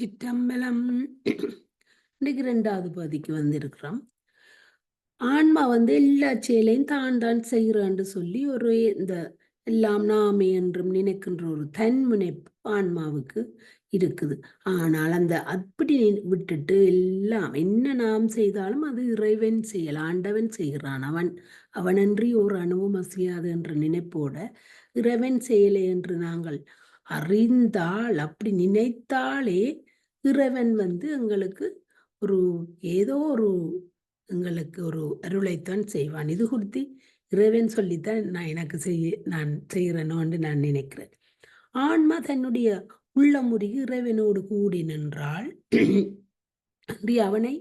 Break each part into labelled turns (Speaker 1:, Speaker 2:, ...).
Speaker 1: சிற்றம்பலம் இன்னைக்கு ரெண்டாவது பகுதிக்கு வந்திருக்கிறோம். ஆன்மா வந்து எல்லா செயலையும் தான் தான் செய்கிறான்னு சொல்லி ஒரு இந்த எல்லாம் நாமே என்றும் நினைக்கின்ற ஒரு தன்முனைப்பு ஆன்மாவுக்கு இருக்குது. ஆனால் அந்த அப்படி விட்டுட்டு எல்லாம் என்ன நாம் செய்தாலும் அது இறைவன் செயல் ஆண்டவன் செய்கிறான். அவன் அவனன்றி ஒரு அணுவும் அசையாது என்ற நினைப்போட இறைவன் செயலை என்று நாங்கள் அறிந்தால் அப்படி நினைத்தாலே இறைவன் வந்து எங்களுக்கு ஒரு ஏதோ ஒரு எங்களுக்கு ஒரு அருளைத்தான் செய்வான். இது குறித்து இறைவன் சொல்லித்தான் நான் எனக்கு செய்ய நான் செய்கிறேனோன்னு நான் நினைக்கிறேன். ஆன்மா தன்னுடைய உள்ள முருகி இறைவனோடு கூடி நின்றால் அன்றி அவனை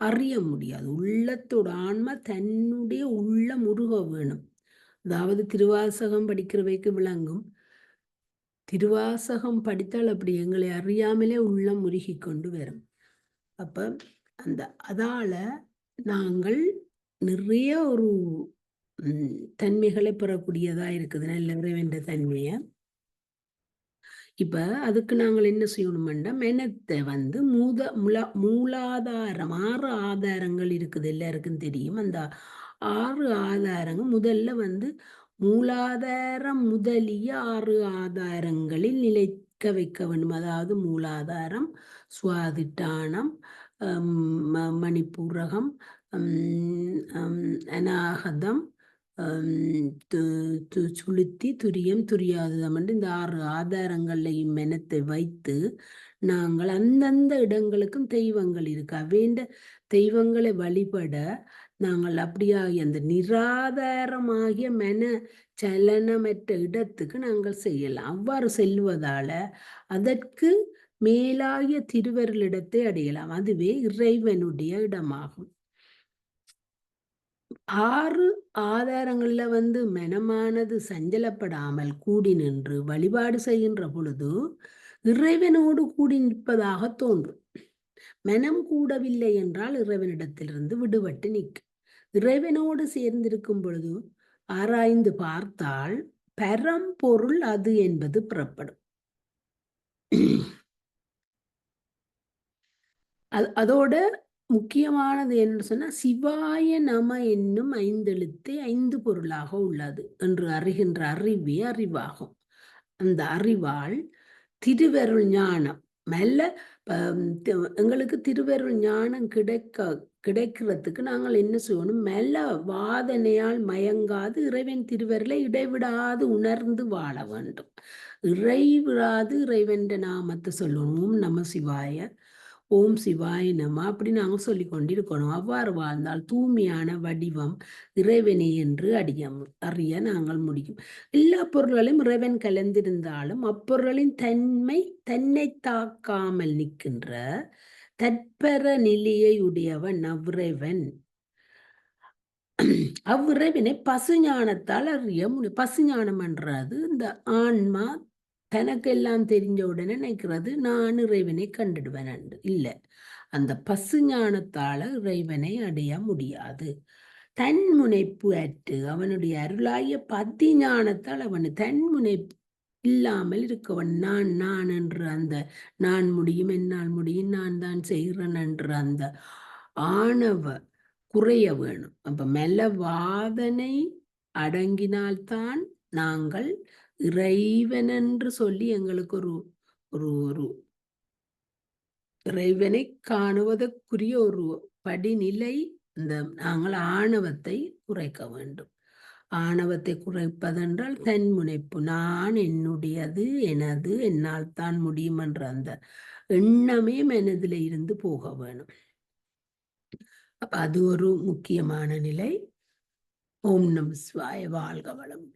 Speaker 1: அறிய முடியாது. உள்ளத்தோட ஆன்மா தன்னுடைய உள்ள முருக வேணும். அதாவது திருவாசகம் படிக்கிறவைக்கு விளங்கும். திருவாசகம் படித்தால் அப்படி எங்களை அறியாமலே உள்ளம் முருகி கொண்டு வரும். அப்போ அந்த அதால் நாங்கள் நிறைய ஒரு தன்மைகளை பெறக்கூடியதாக இருக்குது. நல்ல இறைவன்ற தன்மையை. இப்போ அதுக்கு நாங்கள் என்ன செய்யணுமெண்டா மெனத்தை வந்து மூத முல மூலாதாரம் ஆறு ஆதாரங்கள் இருக்குது. எல்லாருக்கும் தெரியும். அந்த ஆறு ஆதாரங்கள் முதல்ல வந்து மூலாதாரம் முதலிய ஆறு ஆதாரங்களில் நிலைக்க வைக்க வேண்டும். அதாவது மூலாதாரம் சுவாதிட்டானம் மணிப்பூரகம் அநாகதம் சுளுத்தி துரியம் துரியாததம் என்று இந்த ஆறு ஆதாரங்களையும் மெனத்தை வைத்து நாங்கள் அந்தந்த இடங்களுக்கும் தெய்வங்கள் இருக்கு. அவேண்ட தெய்வங்களை வழிபட நாங்கள் அப்படியாகி அந்த நிராதாரமாகிய மென சலனமற்ற இடத்துக்கு நாங்கள் செய்யலாம் அவ்வாறு செல்வதால அதற்கு மேலாகிய திருவருளிடத்தை அடையலாம். அதுவே இறைவனுடைய இடமாகும். ஆறு ஆதாரங்கள்ல வந்து மனமானது சஞ்சலப்படாமல் கூடி நின்று வழிபாடு செய்கின்ற பொழுது இறைவனோடு கூடி நிற்பதாக தோன்றும். மனம் கூடவில்லை என்றால் இறைவனிடத்திலிருந்து விடுபட்டு நிற்கும் இறைவனோடு சேர்ந்திருக்கும் பொழுது ஆராய்ந்து பார்த்தால் பரம்பொருள் அது என்பது புறப்படும். அதோட முக்கியமானது என்று சொன்னா சிவாய நம என்னும் ஐந்தெழுத்தே ஐந்து பொருளாக உள்ளது என்று அறிகின்ற அறிவே அறிவாகும். அந்த அறிவால் திருவருள் ஞானம் மெல்ல எங்களுக்கு திருவருள் ஞானம் கிடைக்க கிடைக்கிறதுக்கு நாங்கள் என்ன செய்யணும்? மெல்ல வாதனையால் மயங்காது இறைவன் திருவருளை இடைவிடாது உணர்ந்து வாழ வேண்டும். இறைவிடாது இறைவன்ற நாமத்தை சொல்லணும். நம சிவாய. ஓம் சிவாய நம அப்படி நாங்கள் சொல்லி கொண்டிருக்கணும். அவ்வாறு வாழ்ந்தால் தூய்மையான வடிவம் இறைவனே என்று அடிய அறிய நாங்கள் முடியும். எல்லா பொருள்களையும் இறைவன் கலந்திருந்தாலும் அப்பொருளின் தன்மை தன்னை தாக்காமல் நிற்கின்ற தற்பர நிலையை உடையவன் அவ்விறைவன். அவ்விறைவனை பசுஞானத்தால் அறிய முடியும். பசுஞானம் என்றது இந்த ஆன்மா தனக்கெல்லாம் தெரிஞ்ச உடனே நினைக்கிறது நான் இறைவனை கண்டுடுவேன் இல்லை. அந்த பசு ஞானத்தால இறைவனை அடைய முடியாது. தன் முனைப்பு அற்று அவனுடைய அருளாய பத்தி ஞானத்தால் அவன் தன் முனைப்பு இல்லாமல் இருக்கவன். நான் நான் என்று அந்த நான் முடியும் என்னால் முடியும் நான் தான் செய்கிறேன் என்று அந்த ஆணவ குறைய வேணும். அப்ப மெல வாதனை அடங்கினால்தான் நாங்கள் இறைவன் என்று சொல்லி எங்களுக்கு ஒரு ஒரு ஒரு இறைவனை காணுவதற்குரிய ஒரு படிநிலை இந்த நாங்கள் ஆணவத்தை குறைக்க வேண்டும். ஆணவத்தை குறைப்பதென்றால் தன் முனைப்பு நான் என்னுடையது எனது என்னால் தான் முடியும் என்ற அந்த எண்ணமே மனதில் இருந்து போக வேணும். அப்ப அது ஒரு முக்கியமான நிலை. ஓம் நம் சிவாய வாழ்க வளம்